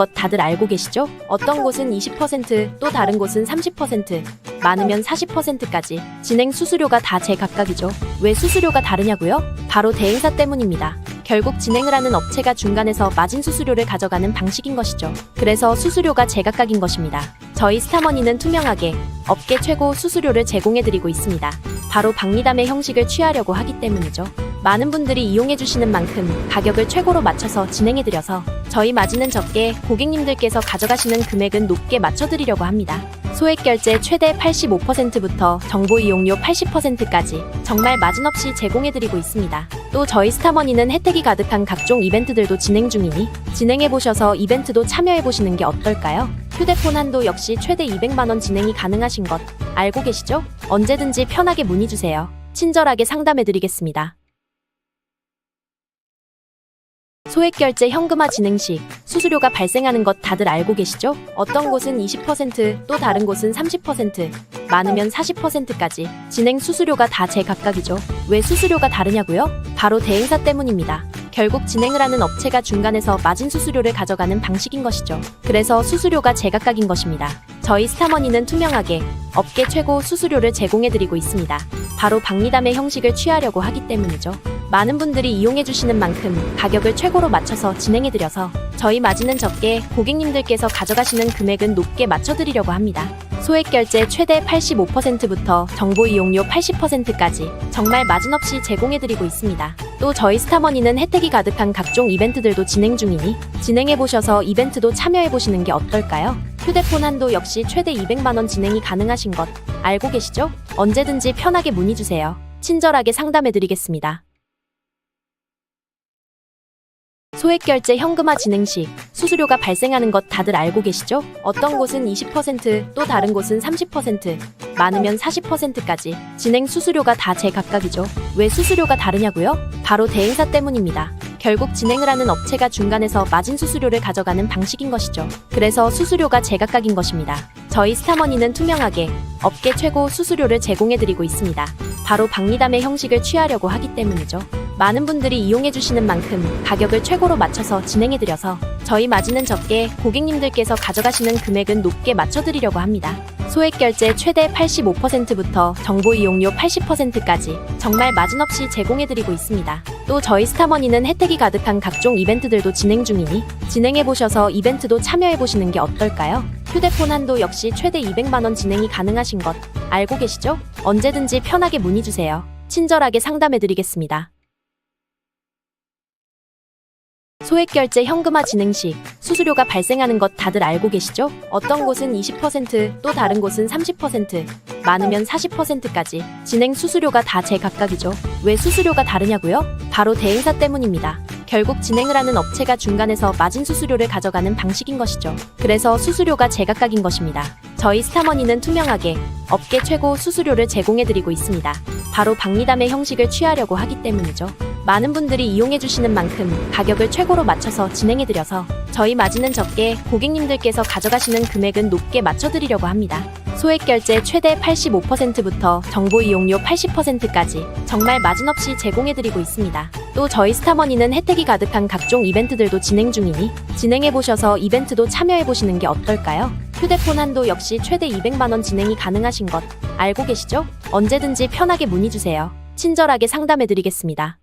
것 다들 알고 계시죠? 어떤 곳은 20%, 또 다른 곳은 30%, 많으면 40%까지 진행 수수료가 다 제각각이죠. 왜 수수료가 다르냐고요? 바로 대행사 때문입니다. 결국 진행을 하는 업체가 중간에서 마진 수수료를 가져가는 방식인 것이죠. 그래서 수수료가 제각각인 것입니다. 저희 스타머니는 투명하게 업계 최고 수수료를 제공해드리고 있습니다. 바로 박리담의 형식을 취하려고 하기 때문이죠. 많은 분들이 이용해주시는 만큼 가격을 최고로 맞춰서 진행해드려서 저희 마진은 적게 고객님들께서 가져가시는 금액은 높게 맞춰드리려고 합니다. 소액 결제 최대 85%부터 정보 이용료 80%까지 정말 마진 없이 제공해드리고 있습니다. 또 저희 스타머니는 혜택이 가득한 각종 이벤트들도 진행 중이니 진행해보셔서 이벤트도 참여해보시는 게 어떨까요? 휴대폰 한도 역시 최대 200만원 진행이 가능하신 것 알고 계시죠? 언제든지 편하게 문의주세요. 친절하게 상담해드리겠습니다. 소액 결제 현금화 진행 시 수수료가 발생하는 것 다들 알고 계시죠? 어떤 곳은 20%, 또 다른 곳은 30%, 많으면 40%까지 진행 수수료가 다 제각각이죠. 왜 수수료가 다르냐고요? 바로 대행사 때문입니다. 결국 진행을 하는 업체가 중간에서 마진 수수료를 가져가는 방식인 것이죠. 그래서 수수료가 제각각인 것입니다. 저희 스타머니는 투명하게 업계 최고 수수료를 제공해드리고 있습니다. 바로 박리담의 형식을 취하려고 하기 때문이죠. 많은 분들이 이용해주시는 만큼 가격을 최고로 맞춰서 진행해드려서 저희 마진은 적게 고객님들께서 가져가시는 금액은 높게 맞춰드리려고 합니다. 소액 결제 최대 85%부터 정보 이용료 80%까지 정말 마진 없이 제공해드리고 있습니다. 또 저희 스타머니는 혜택이 가득한 각종 이벤트들도 진행 중이니 진행해보셔서 이벤트도 참여해보시는 게 어떨까요? 휴대폰 한도 역시 최대 200만원 진행이 가능하신 것 알고 계시죠? 언제든지 편하게 문의주세요. 친절하게 상담해드리겠습니다. 소액 결제 현금화 진행 시 수수료가 발생하는 것 다들 알고 계시죠? 어떤 곳은 20%, 또 다른 곳은 30%, 많으면 40%까지 진행 수수료가 다 제각각이죠. 왜 수수료가 다르냐고요? 바로 대행사 때문입니다. 결국 진행을 하는 업체가 중간에서 마진 수수료를 가져가는 방식인 것이죠. 그래서 수수료가 제각각인 것입니다. 저희 스타머니는 투명하게 업계 최고 수수료를 제공해드리고 있습니다. 바로 박리담의 형식을 취하려고 하기 때문이죠. 많은 분들이 이용해 주시는 만큼 가격을 최고로 맞춰서 진행해 드려서 저희 마진은 적게 고객님들께서 가져가시는 금액은 높게 맞춰 드리려고 합니다. 소액 결제 최대 85%부터 정보 이용료 80%까지 정말 마진 없이 제공해 드리고 있습니다. 또 저희 스타머니는 혜택이 가득한 각종 이벤트들도 진행 중이니 진행해 보셔서 이벤트도 참여해 보시는 게 어떨까요? 휴대폰 한도 역시 최대 200만 원 진행이 가능하신 것 알고 계시죠? 언제든지 편하게 문의 주세요. 친절하게 상담해 드리겠습니다. 소액 결제 현금화 진행 시 수수료가 발생하는 것 다들 알고 계시죠? 어떤 곳은 20%, 또 다른 곳은 30%, 많으면 40%까지 진행 수수료가 다 제각각이죠. 왜 수수료가 다르냐고요? 바로 대행사 때문입니다. 결국 진행을 하는 업체가 중간에서 마진 수수료를 가져가는 방식인 것이죠. 그래서 수수료가 제각각인 것입니다. 저희 스타머니는 투명하게 업계 최고 수수료를 제공해드리고 있습니다. 바로 박리담의 형식을 취하려고 하기 때문이죠. 많은 분들이 이용해주시는 만큼 가격을 최고로 맞춰서 진행해드려서 저희 마진은 적게 고객님들께서 가져가시는 금액은 높게 맞춰드리려고 합니다. 소액 결제 최대 85%부터 정보 이용료 80%까지 정말 마진 없이 제공해드리고 있습니다. 또 저희 스타머니는 혜택이 가득한 각종 이벤트들도 진행 중이니 진행해보셔서 이벤트도 참여해보시는 게 어떨까요? 휴대폰 한도 역시 최대 200만원 진행이 가능하신 것 알고 계시죠? 언제든지 편하게 문의주세요. 친절하게 상담해드리겠습니다.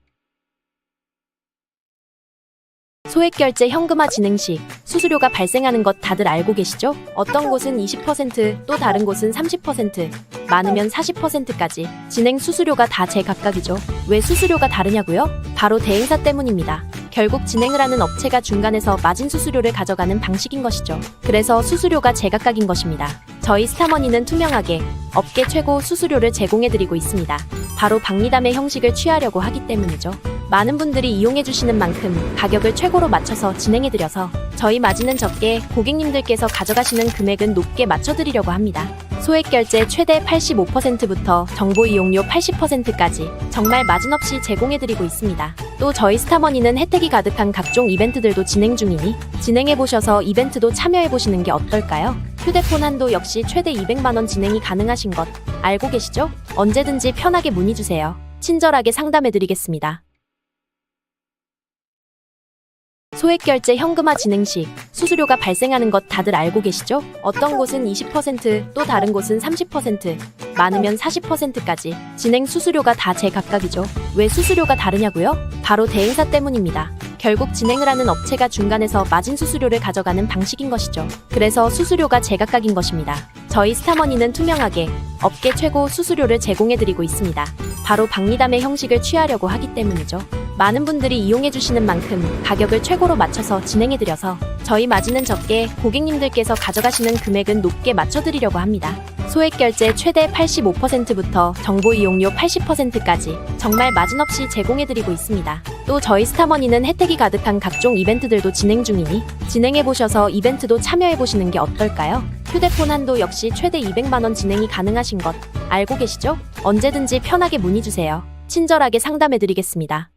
소액 결제 현금화 진행 시 수수료가 발생하는 것 다들 알고 계시죠? 어떤 곳은 20%, 또 다른 곳은 30%, 많으면 40%까지 진행 수수료가 다 제각각이죠. 왜 수수료가 다르냐고요? 바로 대행사 때문입니다. 결국 진행을 하는 업체가 중간에서 마진 수수료를 가져가는 방식인 것이죠. 그래서 수수료가 제각각인 것입니다. 저희 스타머니는 투명하게 업계 최고 수수료를 제공해드리고 있습니다. 바로 박리담의 형식을 취하려고 하기 때문이죠. 많은 분들이 이용해주시는 만큼 가격을 최고로 맞춰서 진행해드려서 저희 마진은 적게 고객님들께서 가져가시는 금액은 높게 맞춰드리려고 합니다. 소액 결제 최대 85%부터 정보 이용료 80%까지 정말 마진 없이 제공해드리고 있습니다. 또 저희 스타머니는 혜택이 가득한 각종 이벤트들도 진행 중이니 진행해보셔서 이벤트도 참여해보시는 게 어떨까요? 휴대폰 한도 역시 최대 200만원 진행이 가능하신 것 알고 계시죠? 언제든지 편하게 문의주세요. 친절하게 상담해드리겠습니다. 소액결제 현금화 진행 시 수수료가 발생하는 것 다들 알고 계시죠? 어떤 곳은 20%, 또 다른 곳은 30%, 많으면 40%까지 진행 수수료가 다 제각각이죠. 왜 수수료가 다르냐고요? 바로 대행사 때문입니다. 결국 진행을 하는 업체가 중간에서 마진 수수료를 가져가는 방식인 것이죠. 그래서 수수료가 제각각인 것입니다. 저희 스타머니는 투명하게 업계 최고 수수료를 제공해드리고 있습니다. 바로 박리담의 형식을 취하려고 하기 때문이죠. 많은 분들이 이용해주시는 만큼 가격을 최고로 맞춰서 진행해드려서 저희 마진은 적게 고객님들께서 가져가시는 금액은 높게 맞춰드리려고 합니다. 소액 결제 최대 85%부터 정보 이용료 80%까지 정말 마진 없이 제공해드리고 있습니다. 또 저희 스타머니는 혜택이 가득한 각종 이벤트들도 진행 중이니 진행해보셔서 이벤트도 참여해보시는 게 어떨까요? 휴대폰 한도 역시 최대 200만원 진행이 가능하신 것 알고 계시죠? 언제든지 편하게 문의주세요. 친절하게 상담해드리겠습니다.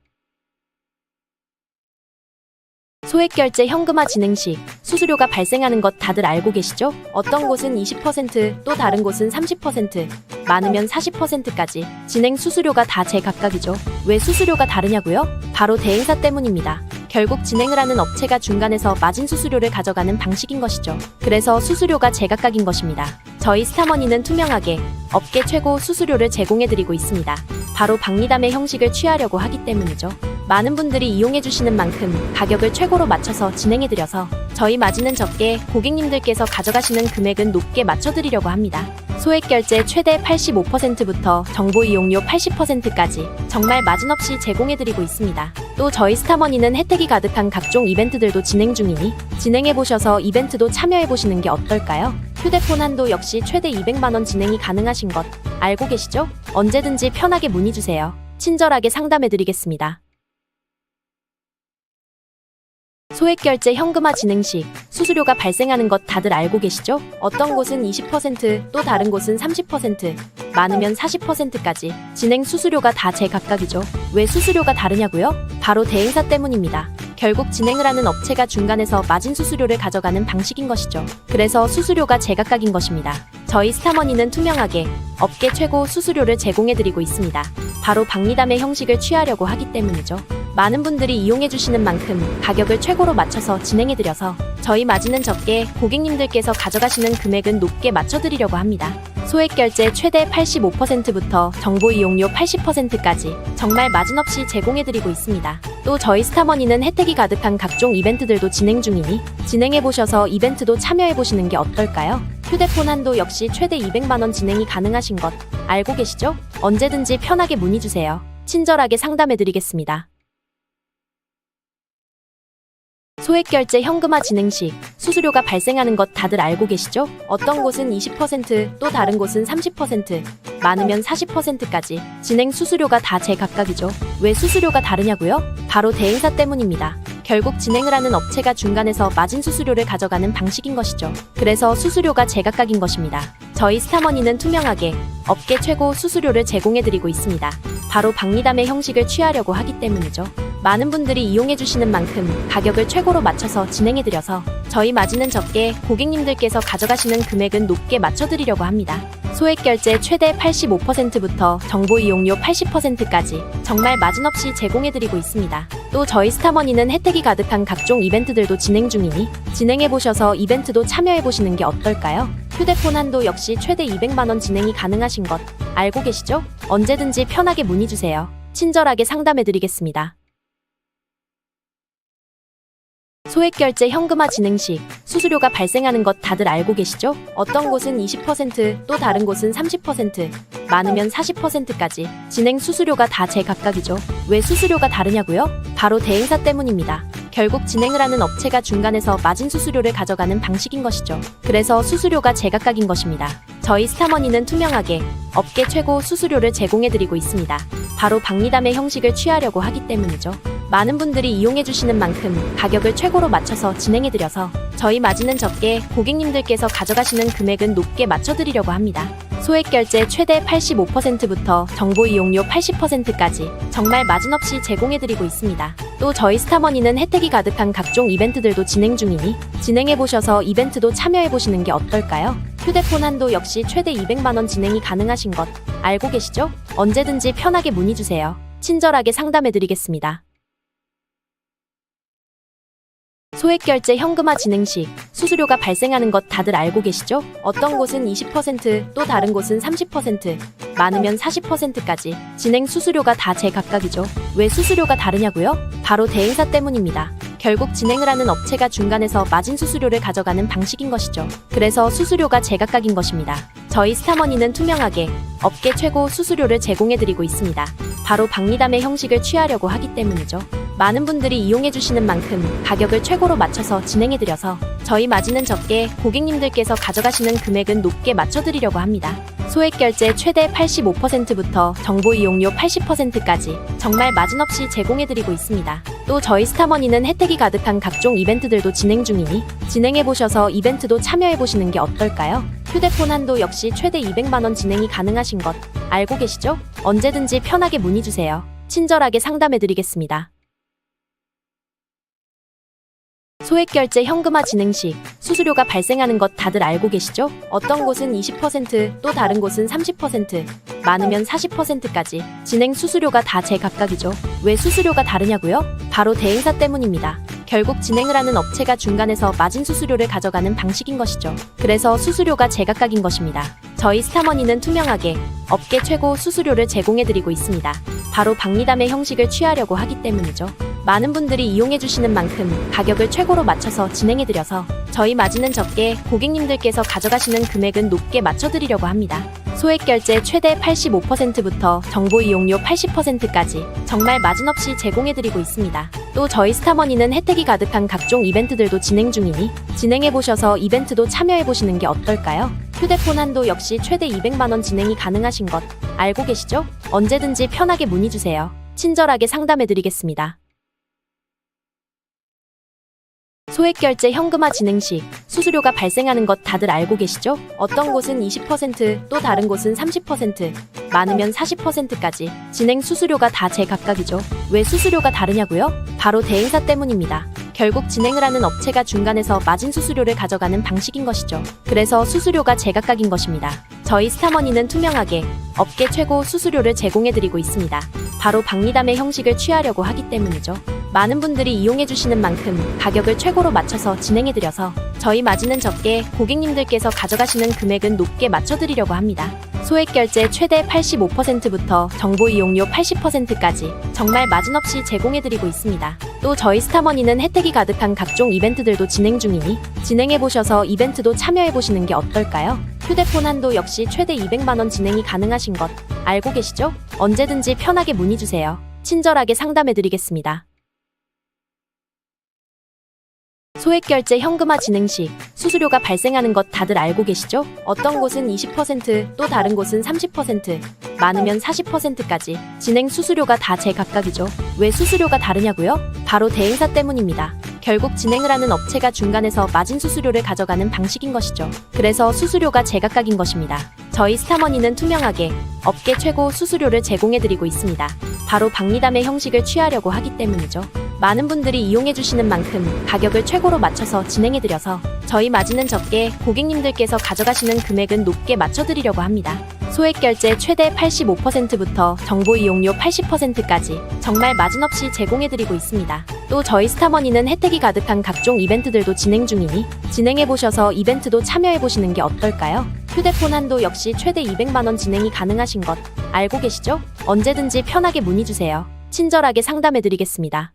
소액 결제 현금화 진행 시 수수료가 발생하는 것 다들 알고 계시죠? 어떤 곳은 20%, 또 다른 곳은 30%, 많으면 40%까지 진행 수수료가 다 제각각이죠. 왜 수수료가 다르냐고요? 바로 대행사 때문입니다. 결국 진행을 하는 업체가 중간에서 마진 수수료를 가져가는 방식인 것이죠. 그래서 수수료가 제각각인 것입니다. 저희 스타머니는 투명하게 업계 최고 수수료를 제공해드리고 있습니다. 바로 박리담의 형식을 취하려고 하기 때문이죠. 많은 분들이 이용해 주시는 만큼 가격을 최고로 맞춰서 진행해 드려서 저희 마진은 적게 고객님들께서 가져가시는 금액은 높게 맞춰 드리려고 합니다. 소액 결제 최대 85%부터 정보 이용료 80%까지 정말 마진 없이 제공해 드리고 있습니다. 또 저희 스타머니는 혜택이 가득한 각종 이벤트들도 진행 중이니 진행해 보셔서 이벤트도 참여해 보시는 게 어떨까요? 휴대폰 한도 역시 최대 200만 원 진행이 가능하신 것 알고 계시죠? 언제든지 편하게 문의 주세요. 친절하게 상담해 드리겠습니다. 소액결제 현금화 진행 시 수수료가 발생하는 것 다들 알고 계시죠? 어떤 곳은 20%, 또 다른 곳은 30%, 많으면 40%까지 진행 수수료가 다 제각각이죠. 왜 수수료가 다르냐고요? 바로 대행사 때문입니다. 결국 진행을 하는 업체가 중간에서 마진 수수료를 가져가는 방식인 것이죠. 그래서 수수료가 제각각인 것입니다. 저희 스타머니는 투명하게 업계 최고 수수료를 제공해드리고 있습니다. 바로 박리담의 형식을 취하려고 하기 때문이죠. 많은 분들이 이용해주시는 만큼 가격을 최고로 맞춰서 진행해드려서 저희 마진은 적게 고객님들께서 가져가시는 금액은 높게 맞춰드리려고 합니다. 소액 결제 최대 85%부터 정보 이용료 80%까지 정말 마진 없이 제공해드리고 있습니다. 또 저희 스타머니는 혜택이 가득한 각종 이벤트들도 진행 중이니 진행해보셔서 이벤트도 참여해보시는 게 어떨까요? 휴대폰 한도 역시 최대 200만원 진행이 가능하신 것 알고 계시죠? 언제든지 편하게 문의주세요. 친절하게 상담해드리겠습니다. 소액결제 현금화 진행 시 수수료가 발생하는 것 다들 알고 계시죠? 어떤 곳은 20%, 또 다른 곳은 30%, 많으면 40%까지 진행 수수료가 다 제각각이죠. 왜 수수료가 다르냐고요? 바로 대행사 때문입니다. 결국 진행을 하는 업체가 중간에서 마진 수수료를 가져가는 방식인 것이죠. 그래서 수수료가 제각각인 것입니다. 저희 스타머니는 투명하게 업계 최고 수수료를 제공해드리고 있습니다. 바로 박리담의 형식을 취하려고 하기 때문이죠. 많은 분들이 이용해주시는 만큼 가격을 최고로 맞춰서 진행해드려서 저희 마진은 적게 고객님들께서 가져가시는 금액은 높게 맞춰드리려고 합니다. 소액 결제 최대 85%부터 정보 이용료 80%까지 정말 마진 없이 제공해드리고 있습니다. 또 저희 스타머니는 혜택이 가득한 각종 이벤트들도 진행 중이니 진행해보셔서 이벤트도 참여해보시는 게 어떨까요? 휴대폰 한도 역시 최대 200만원 진행이 가능하신 것 알고 계시죠? 언제든지 편하게 문의주세요. 친절하게 상담해드리겠습니다. 소액결제 현금화 진행 시 수수료가 발생하는 것 다들 알고 계시죠? 어떤 곳은 20%, 또 다른 곳은 30%, 많으면 40%까지 진행 수수료가 다 제각각이죠. 왜 수수료가 다르냐고요? 바로 대행사 때문입니다. 결국 진행을 하는 업체가 중간에서 마진 수수료를 가져가는 방식인 것이죠. 그래서 수수료가 제각각인 것입니다. 저희 스타머니는 투명하게 업계 최고 수수료를 제공해드리고 있습니다. 바로 박리담의 형식을 취하려고 하기 때문이죠. 많은 분들이 이용해 주시는 만큼 가격을 최고로 맞춰서 진행해 드려서 저희 마진은 적게 고객님들께서 가져가시는 금액은 높게 맞춰 드리려고 합니다. 소액 결제 최대 85%부터 정보 이용료 80%까지 정말 마진 없이 제공해 드리고 있습니다. 또 저희 스타머니는 혜택이 가득한 각종 이벤트들도 진행 중이니 진행해 보셔서 이벤트도 참여해 보시는 게 어떨까요? 휴대폰 한도 역시 최대 200만 원 진행이 가능하신 것 알고 계시죠? 언제든지 편하게 문의 주세요. 친절하게 상담해 드리겠습니다. 소액 결제 현금화 진행 시 수수료가 발생하는 것 다들 알고 계시죠? 어떤 곳은 20%, 또 다른 곳은 30%, 많으면 40%까지 진행 수수료가 다 제각각이죠. 왜 수수료가 다르냐고요? 바로 대행사 때문입니다. 결국 진행을 하는 업체가 중간에서 마진 수수료를 가져가는 방식인 것이죠. 그래서 수수료가 제각각인 것입니다. 저희 스타머니는 투명하게 업계 최고 수수료를 제공해드리고 있습니다. 바로 박리담의 형식을 취하려고 하기 때문이죠. 많은 분들이 이용해 주시는 만큼 가격을 최고로 맞춰서 진행해 드려서 저희 마진은 적게 고객님들께서 가져가시는 금액은 높게 맞춰 드리려고 합니다. 소액 결제 최대 85%부터 정보 이용료 80%까지 정말 마진 없이 제공해 드리고 있습니다. 또 저희 스타머니는 혜택이 가득한 각종 이벤트들도 진행 중이니 진행해 보셔서 이벤트도 참여해 보시는 게 어떨까요? 휴대폰 한도 역시 최대 200만 원 진행이 가능하신 것 알고 계시죠? 언제든지 편하게 문의 주세요. 친절하게 상담해 드리겠습니다. 소액결제 현금화 진행 시 수수료가 발생하는 것 다들 알고 계시죠? 어떤 곳은 20%, 또 다른 곳은 30%, 많으면 40%까지 진행 수수료가 다 제각각이죠. 왜 수수료가 다르냐고요? 바로 대행사 때문입니다. 결국 진행을 하는 업체가 중간에서 마진 수수료를 가져가는 방식인 것이죠. 그래서 수수료가 제각각인 것입니다. 저희 스타머니는 투명하게 업계 최고 수수료를 제공해드리고 있습니다. 바로 박리담의 형식을 취하려고 하기 때문이죠. 많은 분들이 이용해 주시는 만큼 가격을 최고로 맞춰서 진행해 드려서 저희 마진은 적게 고객님들께서 가져가시는 금액은 높게 맞춰 드리려고 합니다. 소액 결제 최대 85%부터 정보 이용료 80%까지 정말 마진 없이 제공해 드리고 있습니다. 또 저희 스타머니는 혜택이 가득한 각종 이벤트들도 진행 중이니 진행해 보셔서 이벤트도 참여해 보시는 게 어떨까요? 휴대폰 한도 역시 최대 200만 원 진행이 가능하신 것 알고 계시죠? 언제든지 편하게 문의 주세요. 친절하게 상담해 드리겠습니다. 소액결제 현금화 진행 시 수수료가 발생하는 것 다들 알고 계시죠? 어떤 곳은 20%, 또 다른 곳은 30%, 많으면 40%까지 진행 수수료가 다 제각각이죠. 왜 수수료가 다르냐고요? 바로 대행사 때문입니다. 결국 진행을 하는 업체가 중간에서 마진 수수료를 가져가는 방식인 것이죠. 그래서 수수료가 제각각인 것입니다. 저희 스타머니는 투명하게 업계 최고 수수료를 제공해드리고 있습니다. 바로 박리담의 형식을 취하려고 하기 때문이죠. 많은 분들이 이용해 주시는 만큼 가격을 최고로 맞춰서 진행해 드려서 저희 마진은 적게 고객님들께서 가져가시는 금액은 높게 맞춰 드리려고 합니다. 소액 결제 최대 85%부터 정보 이용료 80%까지 정말 마진 없이 제공해 드리고 있습니다. 또 저희 스타머니는 혜택이 가득한 각종 이벤트들도 진행 중이니 진행해 보셔서 이벤트도 참여해 보시는 게 어떨까요? 휴대폰 한도 역시 최대 200만 원 진행이 가능하신 것 알고 계시죠? 언제든지 편하게 문의 주세요. 친절하게 상담해 드리겠습니다. 소액 결제 현금화 진행 시 수수료가 발생하는 것 다들 알고 계시죠? 어떤 곳은 20%, 또 다른 곳은 30%, 많으면 40%까지 진행 수수료가 다 제각각이죠. 왜 수수료가 다르냐고요? 바로 대행사 때문입니다. 결국 진행을 하는 업체가 중간에서 마진 수수료를 가져가는 방식인 것이죠. 그래서 수수료가 제각각인 것입니다. 저희 스타머니는 투명하게 업계 최고 수수료를 제공해드리고 있습니다. 바로 박리담의 형식을 취하려고 하기 때문이죠. 많은 분들이 이용해 주시는 만큼 가격을 최고로 맞춰서 진행해 드려서 저희 마진은 적게 고객님들께서 가져가시는 금액은 높게 맞춰 드리려고 합니다. 소액 결제 최대 85%부터 정보 이용료 80%까지 정말 마진 없이 제공해 드리고 있습니다. 또 저희 스타머니는 혜택이 가득한 각종 이벤트들도 진행 중이니 진행해 보셔서 이벤트도 참여해 보시는 게 어떨까요? 휴대폰 한도 역시 최대 200만 원 진행이 가능하신 것 알고 계시죠? 언제든지 편하게 문의 주세요. 친절하게 상담해 드리겠습니다.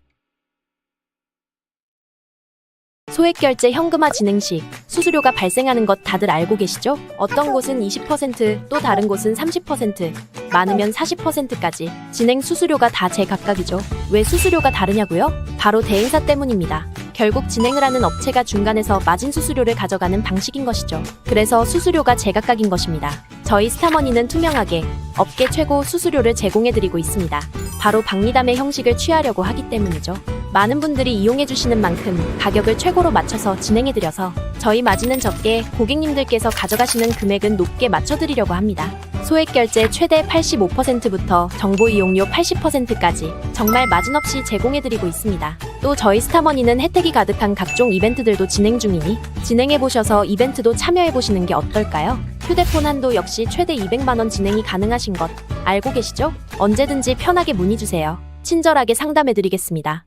소액 결제 현금화 진행 시 수수료가 발생하는 것 다들 알고 계시죠? 어떤 곳은 20%, 또 다른 곳은 30%, 많으면 40%까지 진행 수수료가 다 제각각이죠. 왜 수수료가 다르냐고요? 바로 대행사 때문입니다. 결국 진행을 하는 업체가 중간에서 마진 수수료를 가져가는 방식인 것이죠. 그래서 수수료가 제각각인 것입니다. 저희 스타머니는 투명하게 업계 최고 수수료를 제공해드리고 있습니다. 바로 박리담의 형식을 취하려고 하기 때문이죠. 많은 분들이 이용해 주시는 만큼 가격을 최고로 맞춰서 진행해 드려서 저희 마진은 적게 고객님들께서 가져가시는 금액은 높게 맞춰 드리려고 합니다. 소액 결제 최대 85%부터 정보 이용료 80%까지 정말 마진 없이 제공해 드리고 있습니다. 또 저희 스타머니는 혜택이 가득한 각종 이벤트들도 진행 중이니 진행해 보셔서 이벤트도 참여해 보시는 게 어떨까요? 휴대폰 한도 역시 최대 200만 원 진행이 가능하신 것 알고 계시죠? 언제든지 편하게 문의 주세요. 친절하게 상담해 드리겠습니다.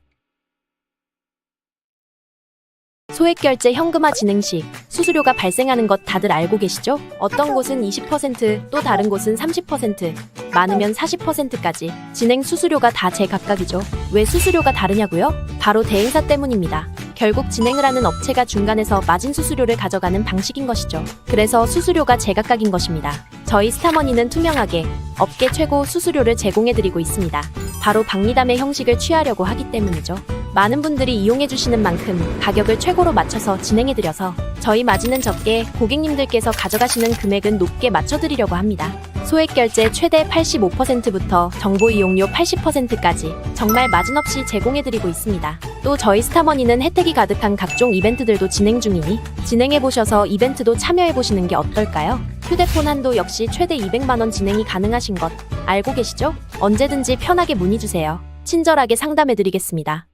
소액결제 현금화 진행 시 수수료가 발생하는 것 다들 알고 계시죠? 어떤 곳은 20%, 또 다른 곳은 30%, 많으면 40%까지 진행 수수료가 다 제각각이죠. 왜 수수료가 다르냐고요? 바로 대행사 때문입니다. 결국 진행을 하는 업체가 중간에서 마진 수수료를 가져가는 방식인 것이죠. 그래서 수수료가 제각각인 것입니다. 저희 스타머니는 투명하게 업계 최고 수수료를 제공해드리고 있습니다. 바로 박리담의 형식을 취하려고 하기 때문이죠. 많은 분들이 이용해주시는 만큼 가격을 최고로 맞춰서 진행해드려서 저희 마진은 적게 고객님들께서 가져가시는 금액은 높게 맞춰드리려고 합니다. 소액 결제 최대 85%부터 정보 이용료 80%까지 정말 마진 없이 제공해드리고 있습니다. 또 저희 스타머니는 혜택이 가득한 각종 이벤트들도 진행 중이니 진행해보셔서 이벤트도 참여해보시는 게 어떨까요? 휴대폰 한도 역시 최대 200만원 진행이 가능하신 것 알고 계시죠? 언제든지 편하게 문의주세요. 친절하게 상담해드리겠습니다.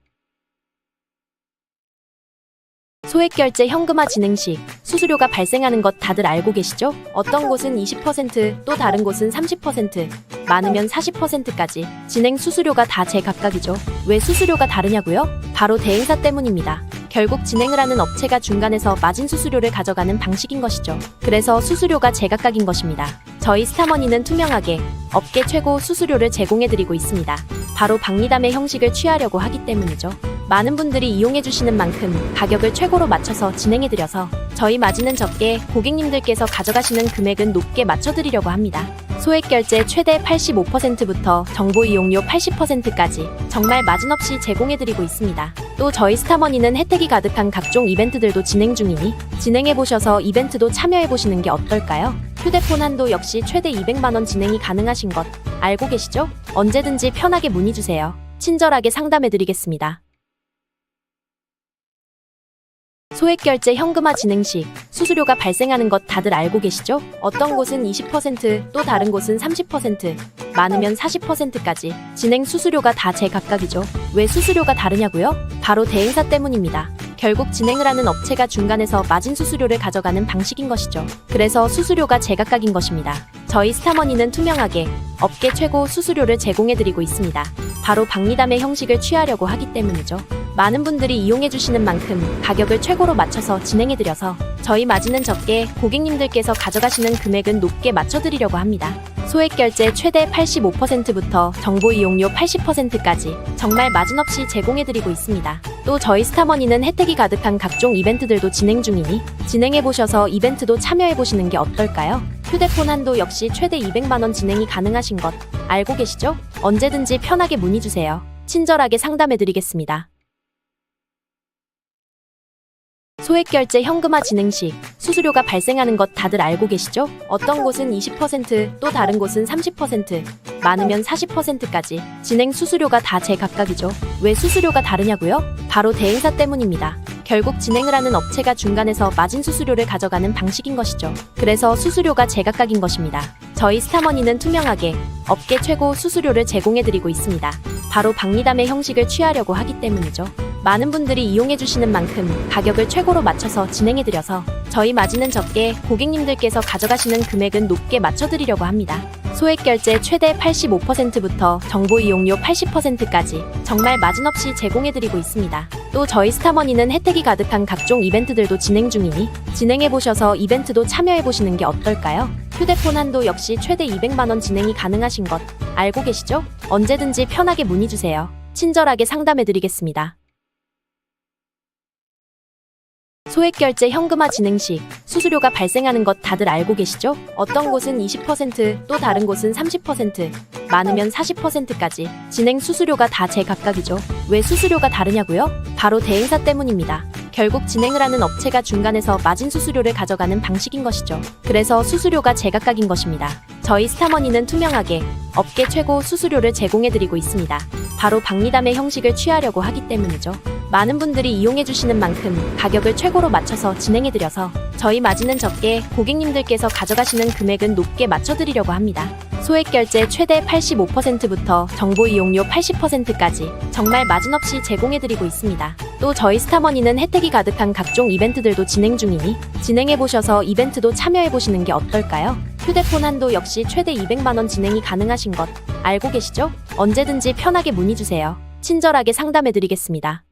소액결제 현금화 진행 시 수수료가 발생하는 것 다들 알고 계시죠? 어떤 곳은 20%, 또 다른 곳은 30%, 많으면 40%까지 진행 수수료가 다 제각각이죠. 왜 수수료가 다르냐고요? 바로 대행사 때문입니다. 결국 진행을 하는 업체가 중간에서 마진 수수료를 가져가는 방식인 것이죠. 그래서 수수료가 제각각인 것입니다. 저희 스타머니는 투명하게 업계 최고 수수료를 제공해드리고 있습니다. 바로 박리담의 형식을 취하려고 하기 때문이죠. 많은 분들이 이용해주시는 만큼 가격을 최고로 맞춰서 진행해드려서 저희 마진은 적게 고객님들께서 가져가시는 금액은 높게 맞춰드리려고 합니다. 소액 결제 최대 85%부터 정보 이용료 80%까지 정말 마진 없이 제공해드리고 있습니다. 또 저희 스타머니는 혜택이 가득한 각종 이벤트들도 진행 중이니 진행해보셔서 이벤트도 참여해보시는 게 어떨까요? 휴대폰 한도 역시 최대 200만원 진행이 가능하신 것 알고 계시죠? 언제든지 편하게 문의주세요. 친절하게 상담해드리겠습니다. 소액결제 현금화 진행 시 수수료가 발생하는 것 다들 알고 계시죠? 어떤 곳은 20%, 또 다른 곳은 30%, 많으면 40%까지 진행 수수료가 다 제각각이죠. 왜 수수료가 다르냐고요? 바로 대행사 때문입니다. 결국 진행을 하는 업체가 중간에서 마진 수수료를 가져가는 방식인 것이죠. 그래서 수수료가 제각각인 것입니다. 저희 스타머니는 투명하게 업계 최고 수수료를 제공해드리고 있습니다. 바로 박리담의 형식을 취하려고 하기 때문이죠. 많은 분들이 이용해 주시는 만큼 가격을 최고로 맞춰서 진행해 드려서 저희 마진은 적게 고객님들께서 가져가시는 금액은 높게 맞춰 드리려고 합니다. 소액 결제 최대 85%부터 정보 이용료 80%까지 정말 마진 없이 제공해 드리고 있습니다. 또 저희 스타머니는 혜택이 가득한 각종 이벤트들도 진행 중이니 진행해 보셔서 이벤트도 참여해 보시는 게 어떨까요? 휴대폰 한도 역시 최대 200만 원 진행이 가능하신 것 알고 계시죠? 언제든지 편하게 문의 주세요. 친절하게 상담해 드리겠습니다. 소액결제 현금화 진행 시 수수료가 발생하는 것 다들 알고 계시죠? 어떤 곳은 20%, 또 다른 곳은 30%, 많으면 40%까지 진행 수수료가 다 제각각이죠. 왜 수수료가 다르냐고요? 바로 대행사 때문입니다. 결국 진행을 하는 업체가 중간에서 마진 수수료를 가져가는 방식인 것이죠. 그래서 수수료가 제각각인 것입니다. 저희 스타머니는 투명하게 업계 최고 수수료를 제공해드리고 있습니다. 바로 박리담의 형식을 취하려고 하기 때문이죠. 많은 분들이 이용해주시는 만큼 가격을 최고로 맞춰서 진행해드려서 저희 마진은 적게 고객님들께서 가져가시는 금액은 높게 맞춰드리려고 합니다. 소액 결제 최대 85%부터 정보 이용료 80%까지 정말 마진 없이 제공해드리고 있습니다. 또 저희 스타머니는 혜택이 가득한 각종 이벤트들도 진행 중이니 진행해보셔서 이벤트도 참여해보시는 게 어떨까요? 휴대폰 한도 역시 최대 200만원 진행이 가능하신 것 알고 계시죠? 언제든지 편하게 문의주세요. 친절하게 상담해드리겠습니다. 소액결제 현금화 진행 시 수수료가 발생하는 것 다들 알고 계시죠? 어떤 곳은 20%, 또 다른 곳은 30%, 많으면 40%까지 진행 수수료가 다 제각각이죠. 왜 수수료가 다르냐고요? 바로 대행사 때문입니다. 결국 진행을 하는 업체가 중간에서 마진 수수료를 가져가는 방식인 것이죠. 그래서 수수료가 제각각인 것입니다. 저희 스타머니는 투명하게 업계 최고 수수료를 제공해드리고 있습니다. 바로 박리담의 형식을 취하려고 하기 때문이죠. 많은 분들이 이용해 주시는 만큼 가격을 최고로 맞춰서 진행해 드려서 저희 마진은 적게 고객님들께서 가져가시는 금액은 높게 맞춰 드리려고 합니다. 소액 결제 최대 85%부터 정보 이용료 80%까지 정말 마진 없이 제공해 드리고 있습니다. 또 저희 스타머니는 혜택이 가득한 각종 이벤트들도 진행 중이니 진행해 보셔서 이벤트도 참여해 보시는 게 어떨까요? 휴대폰 한도 역시 최대 200만 원 진행이 가능하신 것 알고 계시죠? 언제든지 편하게 문의 주세요. 친절하게 상담해 드리겠습니다.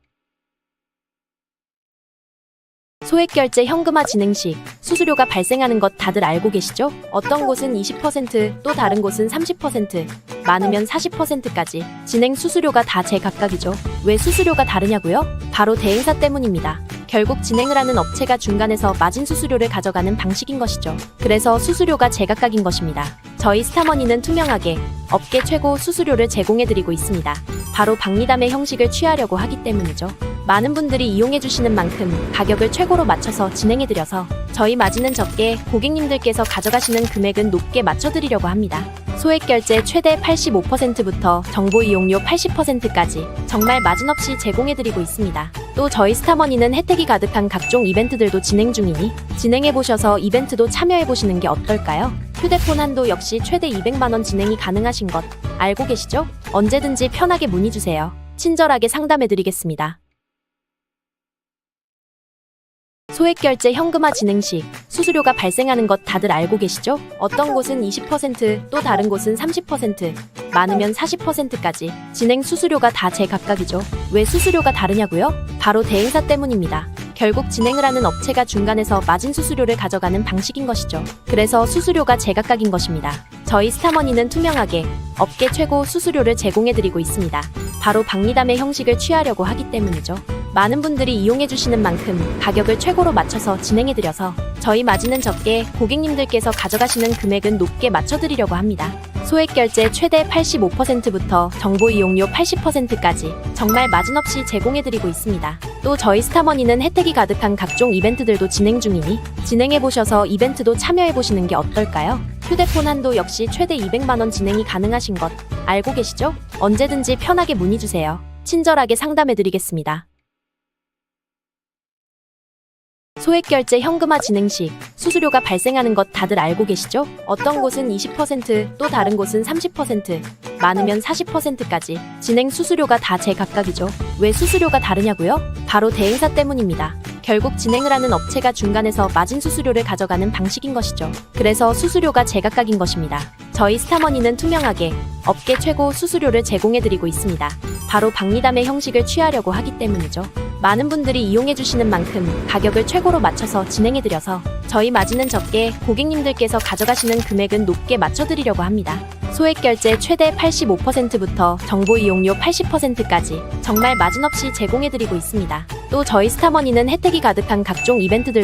소액결제 현금화 진행 시 수수료가 발생하는 것 다들 알고 계시죠? 어떤 곳은 20%, 또 다른 곳은 30%, 많으면 40%까지 진행 수수료가 다 제각각이죠. 왜 수수료가 다르냐고요? 바로 대행사 때문입니다. 결국 진행을 하는 업체가 중간에서 마진 수수료를 가져가는 방식인 것이죠. 그래서 수수료가 제각각인 것입니다. 저희 스타머니는 투명하게 업계 최고 수수료를 제공해드리고 있습니다. 바로 박리담의 형식을 취하려고 하기 때문이죠. 많은 분들이 이용해주시는 만큼 가격을 최고로 맞춰서 진행해드려서 저희 마진은 적게 고객님들께서 가져가시는 금액은 높게 맞춰드리려고 합니다. 소액 결제 최대 85%부터 정보 이용료 80%까지 정말 마진 없이 제공해드리고 있습니다. 또 저희 스타머니는 혜택이 가득한 각종 이벤트들도 진행 중이니 진행해보셔서 이벤트도 참여해보시는 게 어떨까요? 휴대폰 한도 역시 최대 200만원 진행이 가능하신 것 알고 계시죠? 언제든지 편하게 문의주세요. 친절하게 상담해드리겠습니다. 소액 결제 현금화 진행 시 수수료가 발생하는 것 다들 알고 계시죠? 어떤 곳은 20%, 또 다른 곳은 30%, 많으면 40%까지 진행 수수료가 다 제각각이죠. 왜 수수료가 다르냐고요? 바로 대행사 때문입니다. 결국 진행을 하는 업체가 중간에서 마진 수수료를 가져가는 방식인 것이죠. 그래서 수수료가 제각각인 것입니다. 저희 스타머니는 투명하게 업계 최고 수수료를 제공해드리고 있습니다. 바로 박리담의 형식을 취하려고 하기 때문이죠. 많은 분들이 이용해 주시는 만큼 가격을 최고로 맞춰서 진행해 드려서 저희 마진은 적게 고객님들께서 가져가시는 금액은 높게 맞춰 드리려고 합니다. 소액 결제 최대 85%부터 정보 이용료 80%까지 정말 마진 없이 제공해 드리고 있습니다. 또 저희 스타머니는 혜택이 가득한 각종 이벤트들도 진행 중이니 진행해 보셔서 이벤트도 참여해 보시는 게 어떨까요? 휴대폰 한도 역시 최대 200만 원 진행이 가능하신 것 알고 계시죠? 언제든지 편하게 문의 주세요. 친절하게 상담해 드리겠습니다. 소액결제 현금화 진행 시 수수료가 발생하는 것 다들 알고 계시죠? 어떤 곳은 20%, 또 다른 곳은 30%, 많으면 40%까지 진행 수수료가 다 제각각이죠. 왜 수수료가 다르냐고요? 바로 대행사 때문입니다. 결국 진행을 하는 업체가 중간에서 마진 수수료를 가져가는 방식인 것이죠. 그래서 수수료가 제각각인 것입니다. 저희 스타머니는 투명하게 업계 최고 수수료를 제공해드리고 있습니다. 바로 박리담의 형식을 취하려고 하기 때문이죠. 많은 분들이 이용해주시는 만큼 가격을 최고로 맞춰서 진행해드려서 저희 마진은 적게 고객님들께서 가져가시는 금액은 높게 맞춰드리려고 합니다. 소액 결제 최대 85%부터 정보 이용료 80%까지 정말 마진 없이 제공해드리고 있습니다. 또 저희 스타머니는 혜택이 가득한 각종 이벤트들